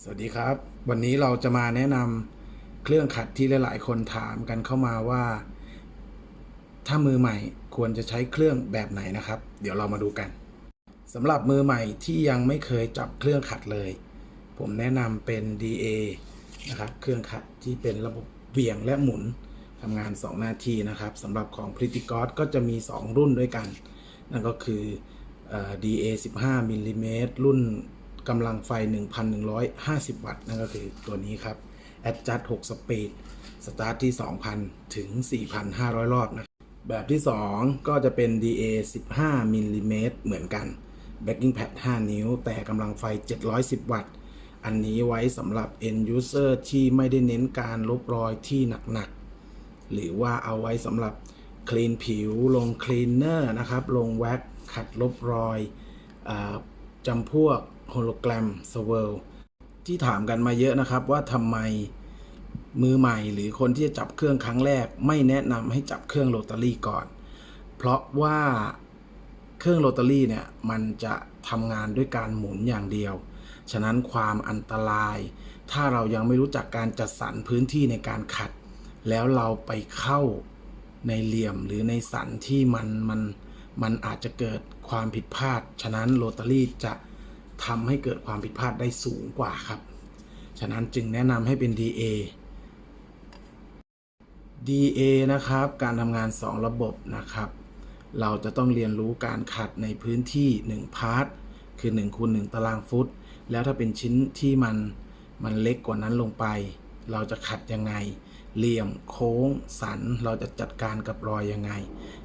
สวัสดีครับ วันนี้เราจะมาแนะนำเครื่องขัดที่หลาย ๆ คนถามกันเข้ามาว่า ถ้ามือใหม่ควรจะใช้เครื่องแบบไหนนะครับ เดี๋ยวเรามาดูกันสำหรับมือใหม่ที่ยังไม่เคยจับเครื่องขัดเลย ผมแนะนำเป็น DA นะครับเครื่องขัดที่เป็นระบบเบี่ยงและหมุนทำงาน 2 หน้าที่นะครับสำหรับของ Pretty God ก็จะมี 2 รุ่นด้วยกัน นั่นก็คือออ DA 15มิลลิเมตรรุ่น กำลังไฟ 1,150 วัตต์นั่นก็คือตัวนี้ครับ Adjust 6 Speed สตาร์ทที่ 2,000 ถึง 4,500 รอบนะครับแบบที่ 2 ก็จะเป็น DA 15มิลลิเมตรเหมือนกัน Backing Pad 5 นิ้ว แต่กำลังไฟ 710 วัตต์ อันนี้ไว้สำหรับ end user ที่ไม่ได้เน้นการลบรอยที่หนักๆ หรือว่าเอาไว้สำหรับคลีนผิว ลงคลีนเนอร์นะครับ ลงแว็กขัดลบรอยอจำพวก โฮโลแกรมสเวลที่ถามกันมาเยอะนะครับว่าทำไมมือใหม่หรือคนที่จะจับเครื่องครั้งแรก ไม่แนะนำให้จับเครื่องโรตารี่ก่อน เพราะว่าเครื่องโรตารี่เนี่ยมันจะทำงานด้วยการหมุนอย่างเดียว ฉะนั้นความอันตราย ถ้าเรายังไม่รู้จักการจัดสรรพื้นที่ในการขัด แล้วเราไปเข้าในเหลี่ยมหรือในสันที่มันมันมันอาจจะเกิดความผิดพลาด ฉะนั้นโรตารี่จะ ทำให้เกิดความผิดพลาดได้สูงกว่าครับ ฉะนั้นจึงแนะนำให้เป็น DA DA นะครับ การทำงาน 2 ระบบนะครับ เราจะต้องเรียนรู้การขัดในพื้นที่ 1 พาร์ท คือ1คูณ1ตารางฟุต แล้วถ้าเป็นชิ้นที่มันมันเล็กกว่านั้นลงไป เราจะขัดยังไง เหลี่ยมโค้ง สัน เราจะจัดการกับรอยยังไง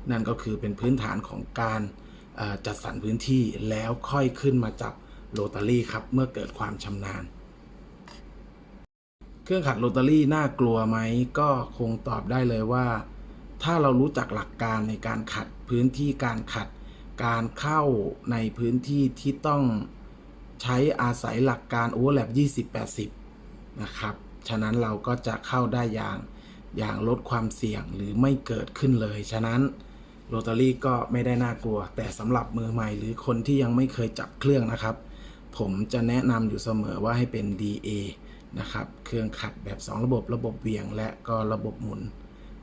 นั่นก็คือเป็นพื้นฐานของการจัดสรรพื้นที่แล้วค่อยขึ้นมาจับ โรตารี่ครับเมื่อเกิดความชำนาญ เครื่องขัดโรตารี่น่ากลัวไหมก็คงตอบได้เลยว่า ถ้าเรารู้จักหลักการในการขัดพื้นที่การขัด การเข้าในพื้นที่ที่ต้องใช้อาศัยหลักการ overlap 20-80 นะครับ ฉะนั้นเราก็จะเข้าได้อย่างอย่างลดความเสี่ยงหรือไม่เกิดขึ้นเลย ฉะนั้นโรตารี่ก็ไม่ได้น่ากลัว แต่สำหรับมือใหม่หรือคนที่ยังไม่เคยจับเครื่องนะครับ ผมจะแนะนำอยู่เสมอว่าให้เป็น DA นะครับ เครื่องขัดแบบ 2 ระบบระบบเวียงและก็ระบบหมุน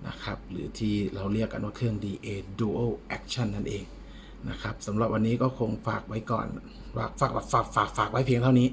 นะครับ หรือที่เราเรียกกันว่าเครื่อง DA Dual Action นั่นเองนะครับสำหรับวันนี้ก็คงฝากไว้ก่อน ฝากฝากฝากฝากฝากไว้เพียงเท่านี้